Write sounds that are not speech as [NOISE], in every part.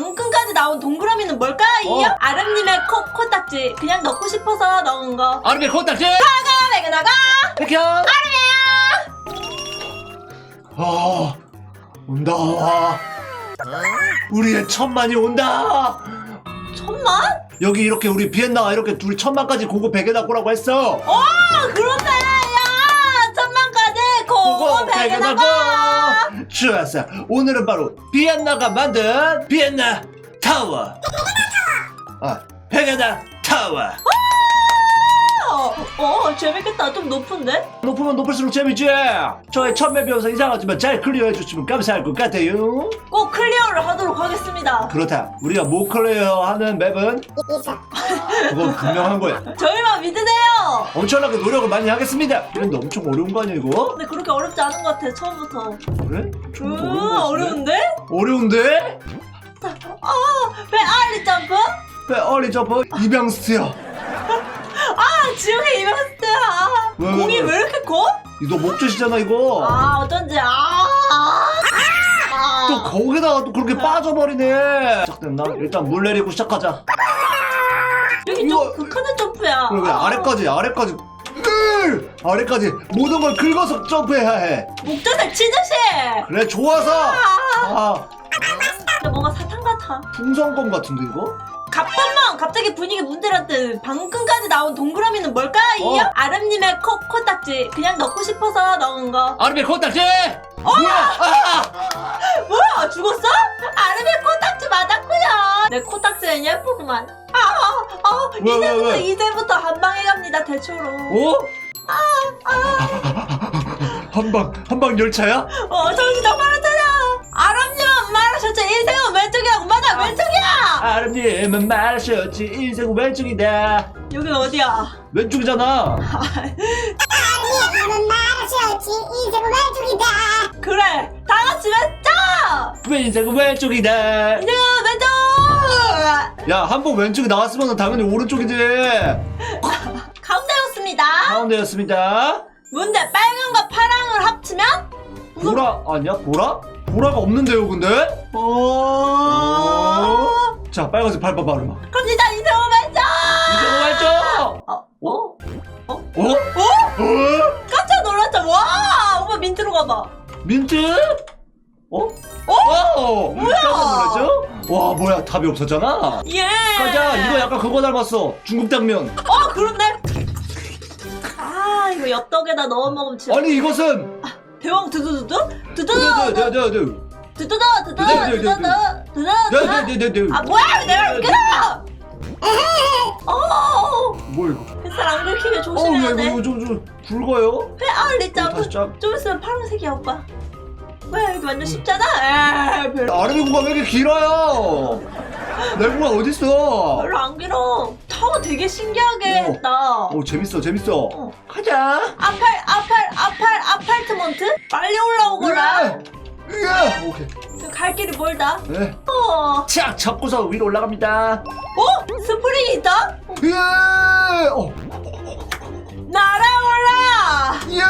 방금까지 나온 동그라미는 뭘까요? 어. 아름님의 코, 코딱지. 그냥 넣고 싶어서 넣은 거. 아름이 코딱지? 나가 나가! 백현! 아 온다. 우리의 천만이 온다. 천만? 여기 이렇게 우리 비엔나가 이렇게 둘 천만까지 고고 베개다 꼬라고 했어. 아 그런데 야! 천만까지 고고 베개 나가 좋았어. 오늘은 바로 비엔나가 만든 비엔나 타워. 아 베개다 타워 어, 어 재밌겠다 좀 높은데? 높으면 높을수록 재미지 저의 천매 비용서 이상하지만 잘 클리어해 주시면 감사할 것 같아요 꼭 클리어를 하도록 하겠습니다 그렇다 우리가 못 클리어 하는 맵은 그건 분명한 거야 저희만 믿으세요 엄청나게 노력을 많이 하겠습니다 그런데 엄청 어려운 거 아니야 이거? 근데 그렇게 어렵지 않은 것 같아 처음부터 그래? 좀으 어려운 거 같은데? 어려운데? 어려운데? 배 알리 점프? 네, 어리 점프 이병스트야 아 지옥의 이벤트야 왜, 왜, 공이 왜? 왜? 이렇게 커? 너 목젖이잖아 이거. 아 어쩐지 아, 아, 아. 또 거기다가 또 그렇게 빠져버리네. 시작됐나? 일단 물 내리고 시작하자. 여기 이거- 좀 극한의 점프야. 그러게 아. 아래까지 아래까지. 늘! 아래까지 모든 걸 긁어서 점프해야 해. 목젖을 치듯이. 그래 좋아서. 아, 아 뭔가 사탕 같아 풍선껌 같은데 이거? 갑번만 갑자기 분위기 문제라듯 방금까지 나온 동그라미는 뭘까요? 어. 아름님의 코, 코딱지 그냥 넣고 싶어서 넣은 거 아름이 코딱지! 뭐야! 아! [LAUGHS] 뭐야 죽었어? 아름의 코딱지 맞았구요 내 코딱지는 예쁘구만 아, 아, 왜, 왜, 이제부터 왜? 이제부터 한 방에 갑니다 대초로 어? [LAUGHS] 한방 한방 열차야? 어 정신 똑바로 아름님은 말하셨지 인생 왼쪽이다. 여기 어디야? 왼쪽이잖아. 나는 말하셔야지 인생은 왼쪽이다. 그래 다 같이 왼쪽! 인생은 왼쪽이다? 인생은 왼쪽! 야 한 번 왼쪽이 나왔으면 당연히 오른쪽이지. 가운데였습니다. 가운데였습니다. 뭔데 빨강과 파랑을 합치면? 보라 아니야? 보라? 보라가 없는데요 근데? 오 자 빨간색 밟아봐 아름아 갑니다 인생은 왼쪽 인생은 왼쪽 어? 어? 어? 어? 어? 깜짝 놀랐죠 와 오빠 민트로 가봐 민트? 어? 어? 어? 깜짝 놀랐죠? 와 뭐야 답이 없었잖아 예 가자 이거 약간 그거 닮았어 중국 당면 어 그런데 아 이거 엽떡에다 넣어 먹으면 진짜 아니 이것은 대왕 두두두두? 두두두 네네네네네 두두두 두두두 네, 네, 네, 두두 두 두 두두 네네네네. 아 뭐야 내가 이렇게 어! 뭐 이거? 뱃살 안 긁히게 어우 조심해야 야 돼. 이거 좀, 좀 굵어요? 어, 짬 다시 짬좀 있으면 파란색이야 오빠. 뭐야 이거 완전 쉽잖아 에이 별로, 아름이 구가 왜 이렇게 길어요? 내 구가 어딨어? 별로 안 길어. 타워 되게 신기하게 어. 했다. 어 재밌어 재밌어. 어. 가자. 아팔 아팔 아팔 아팔트먼트? 빨리 올라오거라. 예! 예! 오케이 갈 길이 멀다 네. 어, 착 잡고서 위로 올라갑니다 어? 스프링이 있다? 예! 어. 날아올라 예!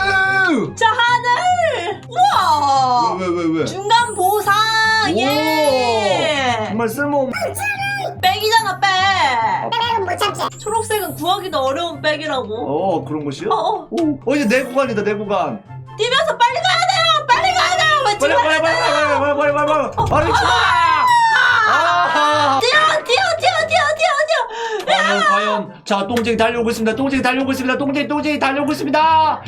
저 하늘 우와 왜 왜 왜 왜? 중간 보상 오! 예 정말 쓸모없는 백이잖아 백 빼빼는 못 참지 초록색은 구하기도 어려운 백이라고 어 그런 것이요? 어 어 오, 어 이제 내 구간이다 내 구간 뛰면서 빨리 빨리 빨리 빨리 빨리 빨리 빨리 빨리 빨리 쳐! 아하! 뛰어 뛰어 뛰어 뛰어 뛰어 뛰어. 과연 과연. 자 똥쟁이 달려오고 있습니다. 똥쟁이 달려오고 있습니다. 똥쟁이 똥쟁이 달려오고 있습니다.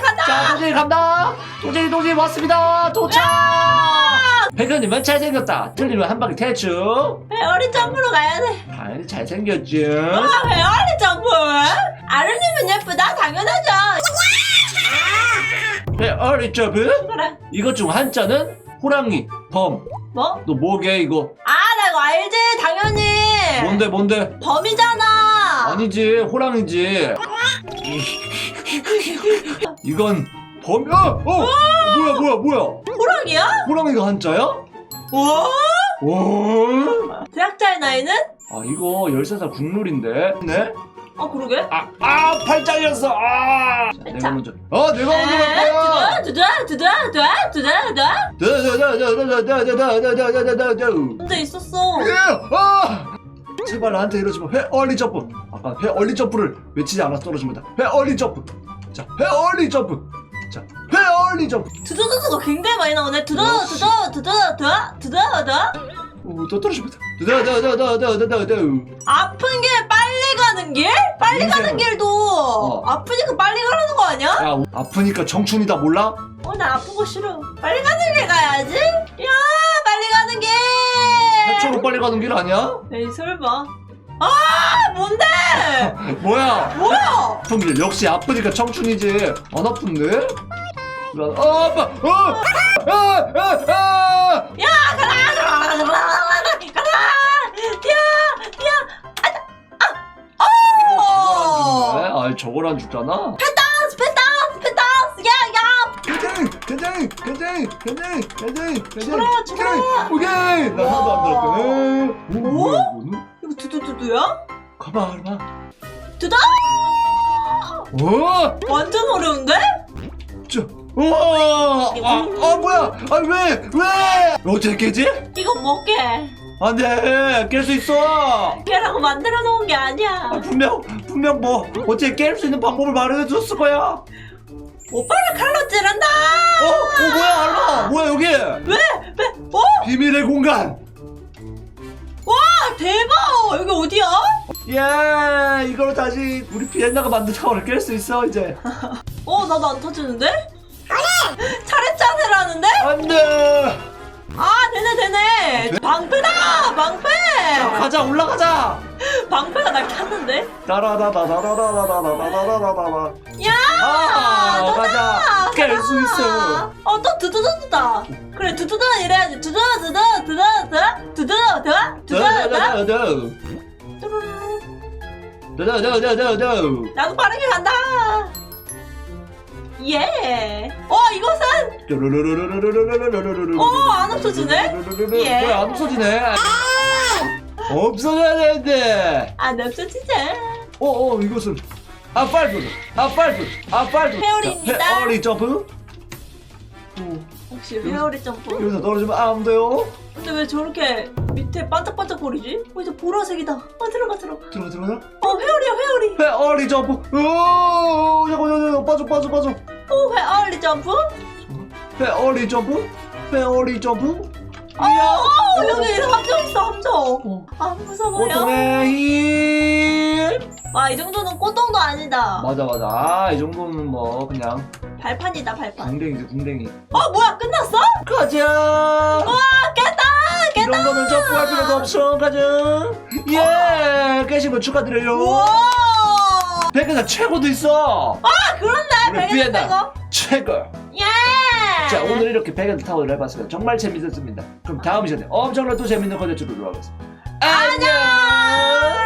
간다! 자 똥쟁이 간다. 똥쟁이 똥쟁이 왔습니다. 도착! 백현님은 잘생겼다. 틀리면 한 방에 왜 어린 점프로 가야 돼. 당연히 잘생겼죠 아, 왜 어린 점프 아르님은 예쁘다 당연하죠 네 어리 점프 그래 이것 중 한자는 호랑이 범 뭐? 너 뭐게 이거 아 나 이거 알지 당연히 뭔데 뭔데 범이잖아 아니지 호랑이지 [LAUGHS] 이건 범 어! 어! 뭐야 뭐야 뭐야 호랑이야? 호랑이가 한자야? 오? 오? 제작자의 나이는? 아 이거 13살 국룰인데 네? 아 그러게? 아, 아 팔짱이었어. 아. 자, 내가 먼저. 어, 내가 먼저 갈 거야. 두다 두다 두다 두다 두다 다다다다다다다다다다다다다. 혼자 있었어 예, 아! 제발 나한테 이러지 마. 회 얼리 점프. 아까 회 얼리 점프를 외치지 않아 떨어집니다. 회 얼리 점프. 자, 회 얼리 점프. 자, 회 얼리 점프. 두두두두가 굉장히 많이 나오네 두다 역시. 두다 두다 두다 두다 두다 오, 또 떨어집니다. 다다다다다다다다. 아픈 게 빨리 가는 길? 빨리 가는 인생을. 길도 어. 아프니까 빨리 가라는 거 아니야? 야, 아프니까 청춘이다 몰라? 어나거 싫어 빨리 가는 길 가야지 야 빨리 가는 길 최초로 빨리 가는 길 아니야? 에이 설마 아 뭔데 [LAUGHS] 뭐야? 뭐야 아픈 길 역시 아프니까 청춘이지. 안 아픈데? 어, 아파. 어! 아! 아! 아! 야 가라 가라 가라 가라 아이 저걸 안 죽잖아. 패스 패스 패스 야야 굉장히 죽어라, 죽어라. 오케이 나 하나도 안 들었거든. 오 뭐야 이거는? 이거 두두두두야 가봐 가봐. 두다 오! 완전 어려운데 저 우와! 아, 아 뭐야? 아 왜 왜? 어떻게 깨지? 이거 못깨 안돼 깰 수 있어. 깨라고 만들어 놓은 게 아니야 아, 분명 분명 뭐 어떻게 깰수 있는 방법을 마련해 줬을 거야. 어? 오빠를 칼로 찌른다 어 뭐야 알마? 뭐야 여기? 왜? 왜? 어? 비밀의 공간. 와 대박 여기 어디야? 예, 이걸로 다시 우리 비엔나가 만든 타워를 깰 수 있어 이제. 어 나도 안 터지는데? 차례차례라는데? 안돼. 아 되네 되네 방패다 방패 자, 가자 올라가자. [LAUGHS] 방패가 날 탔는데? 따라다다다다다다다다다다다다. 야 아, 가자. 깰 수 있어. 어또 두두두두다 그래 두두두 이래야지 두두두 두 두두 두 두두 두 두두두 다다다다다. 뚜루루루. 다다다다다다. 나도 빠르게 간다 예. 어 이것은 어, 안 없어지네? 예. 그래 안 없어지네. 없어져야 되는데. 안 없어지지. 어, 어, 이것은 아빨도, 아빨도, 아빨도. 회오리입니다. 회오리 점프. 오, 혹시 회오리 점프? 여기서 떨어지면 안 돼요. 근데 왜 저렇게 밑에 반짝반짝거리지? 어 이제 보라색이다. 어 들어가 들어가. 들어가, 들어가. 어 회오리야 회오리. 회오리 점프. 오, 잠깐, 잠깐, 잠깐, 빠져, 빠져, 빠져. 어 회오리 점프? 회오리 점프. 회오리 점프. 어, 어 여기 함정 있어 함정. 어. 아 무서워요. 보통의 힘. 와 이 정도는 꽃동도 아니다. 맞아, 맞아. 아, 이 정도는 뭐 그냥 발판이다 발판. 궁뎅이지, 궁뎅이. 어 뭐야 끝났어? 가자. 와 깼다 이런 깼다. 거는 점프할 필요도 없어. 가자. 예, 깨신 거 축하드려요. 우와. 백에서 최고도 있어. 아 그런데 우리 베개 비엔나. 이거. 최고. 예. 자 오늘 이렇게 백엔드 타워를 해봤습니다. 정말 재밌었습니다. 그럼 다음 시간에 엄청난 또 재밌는 컨텐츠로 돌아오겠습니다. 안녕.